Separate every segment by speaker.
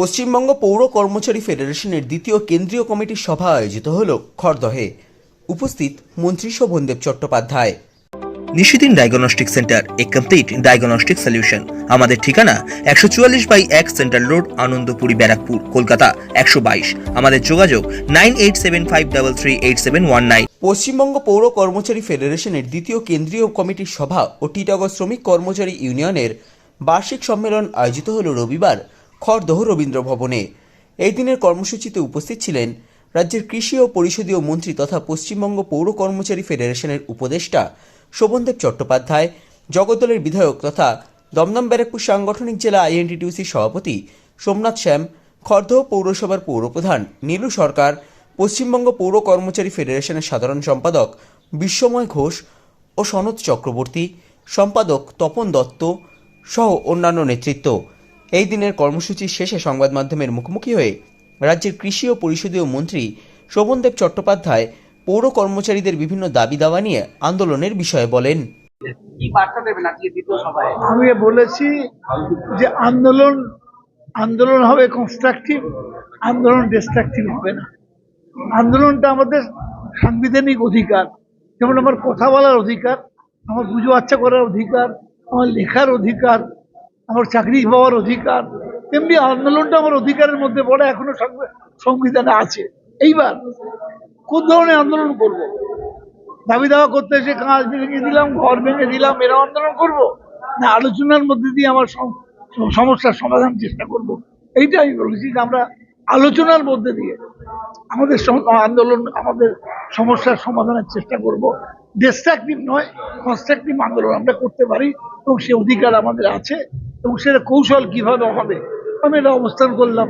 Speaker 1: পশ্চিমবঙ্গ পৌর কর্মচারী ফেডারেশনের দ্বিতীয় কেন্দ্রীয় কমিটির সভা আয়োজিত হল খড়দহে। উপস্থিত মন্ত্রী Sobhandeb Chattopadhyay.
Speaker 2: Nishidin diagnostic centre a complete diagnostic solution. আমাদের ঠিকানা একশো চুয়াল্লিশ বাই এক সেন্ট্রাল রোড আনন্দপুরি ব্যারাকপুর কলকাতা একশো বাইশ। আমাদের যোগাযোগ nine eight seven five double three eight seven one nine.
Speaker 1: Paschimbanga পৌর কর্মচারী ফেডারেশনের দ্বিতীয় কেন্দ্রীয় কমিটির সভা ও টিটাগড় শ্রমিক কর্মচারী ইউনিয়নের বার্ষিক সম্মেলন আয়োজিত হল রবিবার। খড়দহ রবীন্দ্র ভবনে এই দিনের কর্মসূচিতে উপস্থিত ছিলেন রাজ্যের কৃষি ও পরিষদীয় মন্ত্রী তথা পশ্চিমবঙ্গ পৌর কর্মচারী ফেডারেশনের উপদেষ্টা শোভনদেব চট্টোপাধ্যায়, জগদ্দলের বিধায়ক তথা দমদম ব্যারাকপুর সাংগঠনিক জেলা আইএনটিটিউসির সভাপতি সোমনাথ শ্যাম, খড়দহ পৌরসভার পৌরপ্রধান নীলু সরকার, পশ্চিমবঙ্গ পৌর কর্মচারী ফেডারেশনের সাধারণ সম্পাদক বিশ্বময় ঘোষ ও সনৎ চক্রবর্তী, সম্পাদক তপন দত্ত সহ অন্যান্য নেতৃত্ব। এই দিনের কর্মসূচির শেষে সংবাদ মাধ্যমের মুখোমুখি হয়ে রাজ্যের কৃষি ও পরিষদীয় মন্ত্রী শোভনদেব চট্টোপাধ্যায় পৌর কর্মচারীদের বিভিন্ন দাবি দাওয়া নিয়ে আন্দোলনের বিষয়ে বলেন।
Speaker 3: আমি বলেছি যে আন্দোলন আন্দোলন হবে কনস্ট্রাকটিভ আন্দোলন ডিস্ট্রাকটিভ হবে না। আন্দোলনটা আমাদের সাংবিধানিক অধিকার যেমন আমার কথা বলার অধিকার আমার পুজো আচ্ছা করার অধিকার আমার লেখার অধিকার আমার চাকরি পাওয়ার অধিকার। তেমনি আন্দোলনটা আমার অধিকারের মধ্যে পড়ে, এখনও সংবি- সংবিধানে আছে। এইবার কোন ধরনের আন্দোলন করব? দাবি দাওয়া করতে এসে কাজ ভেঙে দিলাম, ঘর ভেঙে দিলাম এরা আন্দোলন করব? না, আলোচনার মধ্যে দিয়ে আমার সমস্যার সমাধান চেষ্টা করব। এইটা আমি বলেছি যে আমরা আলোচনার মধ্যে দিয়ে আমাদের আন্দোলন, আমাদের সমস্যার সমাধানের চেষ্টা করব। ডিস্ট্রাকটিভ নয় কনস্ট্রাকটিভ আন্দোলন আমরা করতে পারি এবং সে অধিকার আমাদের আছে। এবং সেটা কৌশল কীভাবে হবে? আমি এটা অবস্থান করলাম।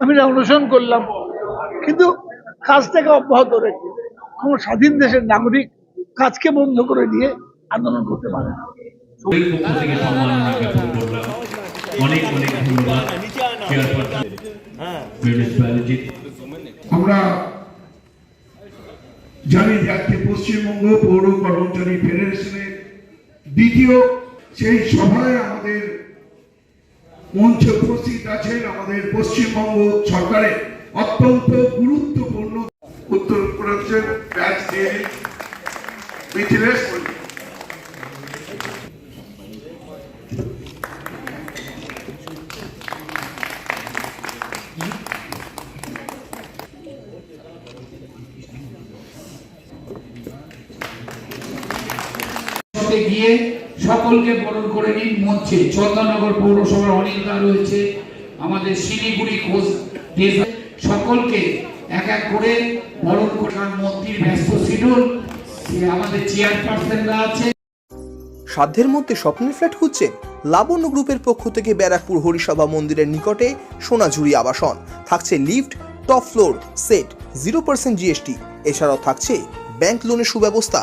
Speaker 3: আমি এটা অনুসরণ করলাম। কিন্তু কাজটাকে অব্যাহত রেখে কোনো স্বাধীন দেশের নাগরিক কাজকে বন্ধ করে দিয়ে আন্দোলন করতে পারে
Speaker 4: মিউনিসিপ্যালিটি
Speaker 5: আমরা জানি যে আজকে পশ্চিমবঙ্গ পৌর কর্মচারী ফেডারেশনের দ্বিতীয় সেই সভায় আমাদের মঞ্চ উপস্থিত আছেন আমাদের পশ্চিমবঙ্গ সরকারের অত্যন্ত গুরুত্বপূর্ণ উত্তর প্রদেশের ব্যাচ দিয়ে
Speaker 6: গিয়ে সকলকে বরণ করে নিন, মঞ্চে চন্দননগর পৌরসভার অনিলদা রয়েছে, আমাদের শিলিগুড়ি কোচ সকলকে এক এক করে বরণ করার মন্ত্রীর ব্যস্ত শিডিউল আমাদের চেয়ারপারসনরা আছে।
Speaker 2: সাধ্যের মধ্যে স্বপ্নের ফ্ল্যাট খুঁজছেন লাবণ্য গ্রুপের পক্ষ থেকে ব্যারাকপুর হরিসভা মন্দিরের নিকটে সোনাঝুরি আবাসন। থাকছে lift, top floor, set, zero percent GST. এছাড়াও থাকছে ব্যাংক লোনের সুব্যবস্থা।